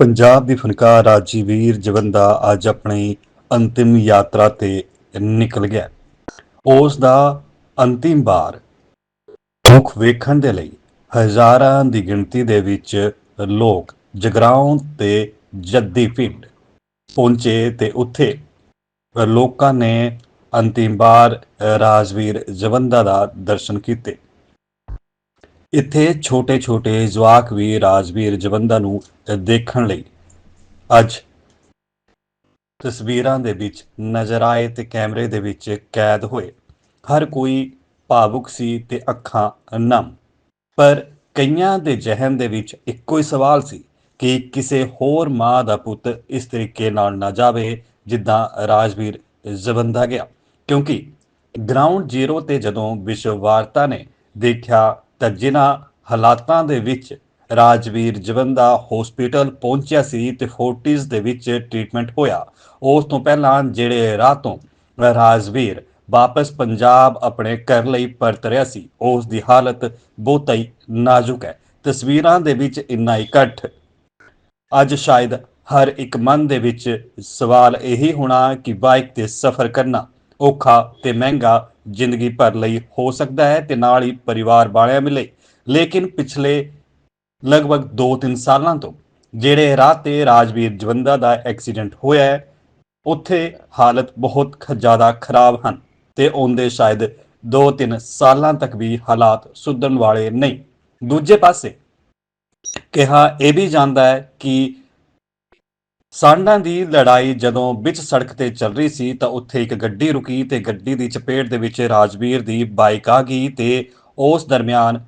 ਪੰਜਾਬ ਦੀ ਫਨਕਾਰ ਰਾਜੀਵੀਰ ਜਵੰਦਾ ਅੱਜ ਆਪਣੀ ਅੰਤਿਮ ਯਾਤਰਾ ਤੇ ਨਿਕਲ ਗਿਆ। ਉਸ ਦਾ ਅੰਤਿਮ ਵਾਰ। ਮੁਖ ਵੇਖਣ ਦੇ ਲਈ ਹਜ਼ਾਰਾਂ ਦੀ ਗਿਣਤੀ ਦੇ ਵਿੱਚ ਲੋਕ ਜਗਰਾਉਂ ਤੇ ਜੱਦੀ ਪਿੰਡ ਪਹੁੰਚੇ ਤੇ ਉੱਥੇ ਲੋਕਾਂ ਨੇ ਅੰਤਿਮ ਵਾਰ ਰਾਜਵੀਰ ਜਵੰਦਾ ਦਾ ਦਰਸ਼ਨ ਕੀਤੇ। ਇੱਥੇ ਛੋਟੇ-ਛੋਟੇ ਜਵਾਕ ਵੀ ਰਾਜਵੀਰ, ਜਵੰਦਾ ਨੂੰ ਦੇਖਣ ਲਈ ਅੱਜ ਤਸਵੀਰਾਂ ਦੇ ਵਿੱਚ ਨਜ਼ਰ ਆਏ ਤੇ ਕੈਮਰੇ ਦੇ ਵਿੱਚ ਕੈਦ ਹੋਏ। ਹਰ ਕੋਈ ਭਾਵੁਕ ਸੀ ਤੇ ਅੱਖਾਂ ਨਮ। ਪਰ ਕਈਆਂ ਦੇ ਜ਼ਿਹਨ ਦੇ ਵਿੱਚ ਇੱਕੋ ਹੀ ਸਵਾਲ ਸੀ ਕਿ ਕਿਸੇ ਹੋਰ ਮਾਂ ਦਾ ਪੁੱਤ ਇਸ ਤਰੀਕੇ ਨਾਲ ਨਾ ਜਾਵੇ ਜਿੱਦਾਂ ਰਾਜਵੀਰ ਜ਼ਬੰਦਾ ਗਿਆ। ਕਿਉਂਕਿ ਗਰਾਊਂਡ ਜ਼ੀਰੋ ਤੇ ਜਦੋਂ ਵਿਸ਼ਵ ਵਾਰਤਾ ਨੇ ਦੇਖਿਆ ਤਾਂ ਜਿਨ੍ਹਾਂ ਹਾਲਾਤਾਂ ਦੇ ਵਿੱਚ ਰਾਜਵੀਰ ਜਵੰਦਾ ਹਸਪੀਟਲ ਪਹੁੰਚਿਆ ਸੀ ਤੇ ਫੋਰਟਿਸ ਦੇ ਵਿੱਚ ਟ੍ਰੀਟਮੈਂਟ ਹੋਇਆ। ਉਸ ਤੋਂ ਪਹਿਲਾਂ ਜਿਹੜੇ ਰਾਹ ਤੋਂ ਰਾਜਵੀਰ ਵਾਪਸ ਪੰਜਾਬ ਆਪਣੇ ਘਰ ਲਈ ਪਰਤ ਰਿਹਾ ਸੀ, ਉਸ ਦੀ ਹਾਲਤ ਬਹੁਤ ਹੀ ਨਾਜ਼ੁਕ ਹੈ। ਤਸਵੀਰਾਂ ਦੇ ਵਿੱਚ ਇੰਨਾ ਇਕੱਠ ਅੱਜ ਸ਼ਾਇਦ ਹਰ ਇੱਕ ਮਨ ਦੇ ਵਿੱਚ ਸਵਾਲ ਇਹੀ ਹੋਣਾ ਕਿ ਬਾਈਕ ਤੇ ਸਫ਼ਰ ਕਰਨਾ ਔਖਾ ਤੇ ਮਹਿੰਗਾ ਜ਼ਿੰਦਗੀ ਭਰ ਲਈ ਹੋ ਸਕਦਾ ਹੈ ਤੇ ਨਾਲ ਹੀ ਪਰਿਵਾਰ ਵਾਲਿਆਂ ਮਿਲੇ ਲੇਕਿਨ ਪਿਛਲੇ ਲਗਭਗ 2-3 ਸਾਲਾਂ ਤੋਂ ਜਿਹੜੇ ਰਾਹ ਤੇ ਰਾਜਵੀਰ ਜਵੰਦਾ ਦਾ ਐਕਸੀਡੈਂਟ ਹੋਇਆ ਹੈ, ਉੱਥੇ ਹਾਲਤ ਬਹੁਤ ਜ਼ਿਆਦਾ ਖਰਾਬ ਹਨ ਤੇ ਉਹਦੇ ਸ਼ਾਇਦ 2-3 ਸਾਲਾਂ ਤੱਕ ਵੀ ਹਾਲਾਤ ਸੁਧਰਨ ਵਾਲੇ ਨਹੀਂ। ਦੂਜੇ ਪਾਸੇ ਕਿਹਾ ਇਹ ਵੀ ਜਾਂਦਾ ਹੈ ਕਿ ਸਾਂਢਾਂ ਦੀ ਲੜਾਈ ਜਦੋਂ ਵਿੱਚ ਸੜਕ ਤੇ ਚੱਲ ਰਹੀ ਸੀ ਤਾਂ ਉੱਥੇ ਇੱਕ ਗੱਡੀ ਰੁਕੀ ਤੇ ਗੱਡੀ ਦੀ ਚਪੇਟ ਦੇ ਵਿੱਚ ਰਾਜਵੀਰ ਦੀ ਬਾਈਕ ਆ ਗਈ ਤੇ ਉਸ ਦਰਮਿਆਨ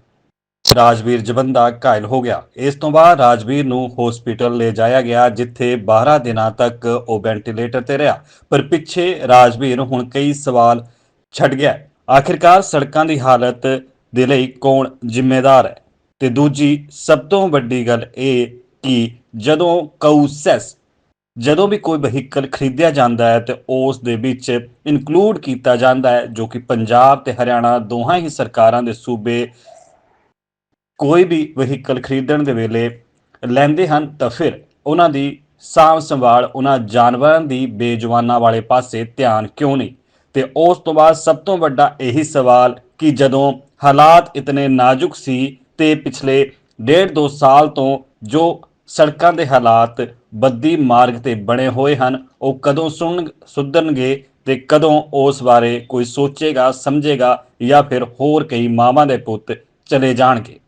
ਰਾਜਵੀਰ ਜਵੰਦਾ ਘਾਇਲ ਹੋ ਗਿਆ। ਇਸ ਤੋਂ ਬਾਅਦ ਰਾਜਵੀਰ ਨੂੰ ਹਸਪੀਟਲ ਲੈ ਜਾਇਆ ਗਿਆ, ਜਿੱਥੇ 12 ਦਿਨਾਂ ਤੱਕ ਉਹ ਵੈਂਟੀਲੇਟਰ ਤੇ ਰਿਹਾ। ਪਰ ਪਿੱਛੇ ਰਾਜਵੀਰ ਹੁਣ ਕਈ ਸਵਾਲ ਛੱਡ ਗਿਆ। ਆਖਿਰਕਾਰ ਸੜਕਾਂ ਦੀ ਹਾਲਤ ਦੇ ਲਈ ਕੌਣ ਜ਼ਿੰਮੇਦਾਰ ਹੈ? ਤੇ ਦੂਜੀ ਸਭ ਤੋਂ ਵੱਡੀ ਗੱਲ ਇਹ ਕਿ ਜਦੋਂ ਕਊਸੈਸ ਜਦੋਂ ਵੀ ਕੋਈ ਵਹੀਕਲ ਖਰੀਦਿਆ ਜਾਂਦਾ ਹੈ ਤੇ ਉਸ ਦੇ ਵਿੱਚ ਇਨਕਲੂਡ ਕੀਤਾ ਜਾਂਦਾ ਹੈ, ਜੋ ਕਿ ਪੰਜਾਬ ਤੇ ਹਰਿਆਣਾ ਦੋਹਾਂ ਹੀ ਸਰਕਾਰਾਂ ਦੇ ਸੂਬੇ ਕੋਈ ਵੀ ਵਹੀਕਲ ਖਰੀਦਣ ਦੇ ਵੇਲੇ ਲੈਂਦੇ ਹਨ, ਤਾਂ ਫਿਰ ਉਹਨਾਂ ਦੀ ਸਾਂਭ ਸੰਭਾਲ, ਉਹਨਾਂ ਜਾਨਵਰਾਂ ਦੀ ਬੇਜਵਾਨਾਂ ਵਾਲੇ ਪਾਸੇ ਧਿਆਨ ਕਿਉਂ ਨਹੀਂ? ਤੇ ਉਸ ਤੋਂ ਬਾਅਦ ਸਭ ਤੋਂ ਵੱਡਾ ਇਹੀ ਸਵਾਲ ਕਿ ਜਦੋਂ ਹਾਲਾਤ ਇਤਨੇ ਨਾਜ਼ੁਕ ਸੀ ਤੇ ਪਿਛਲੇ ਡੇਢ ਦੋ ਸਾਲ ਤੋਂ ਜੋ ਸੜਕਾਂ ਦੇ ਹਾਲਾਤ ਬੱਦੀ ਮਾਰਗ ਤੇ ਬਣੇ ਹੋਏ ਹਨ। ਉਹ ਕਦੋਂ ਸੁਣ ਸੁਧਰਨਗੇ ਤੇ ਕਦੋਂ ਉਸ ਬਾਰੇ ਕੋਈ ਸੋਚੇਗਾ, ਸਮਝੇਗਾ ਜਾਂ ਫਿਰ ਹੋਰ ਕਈ ਮਾਵਾਂ ਦੇ ਪੁੱਤ ਚਲੇ ਜਾਣਗੇ।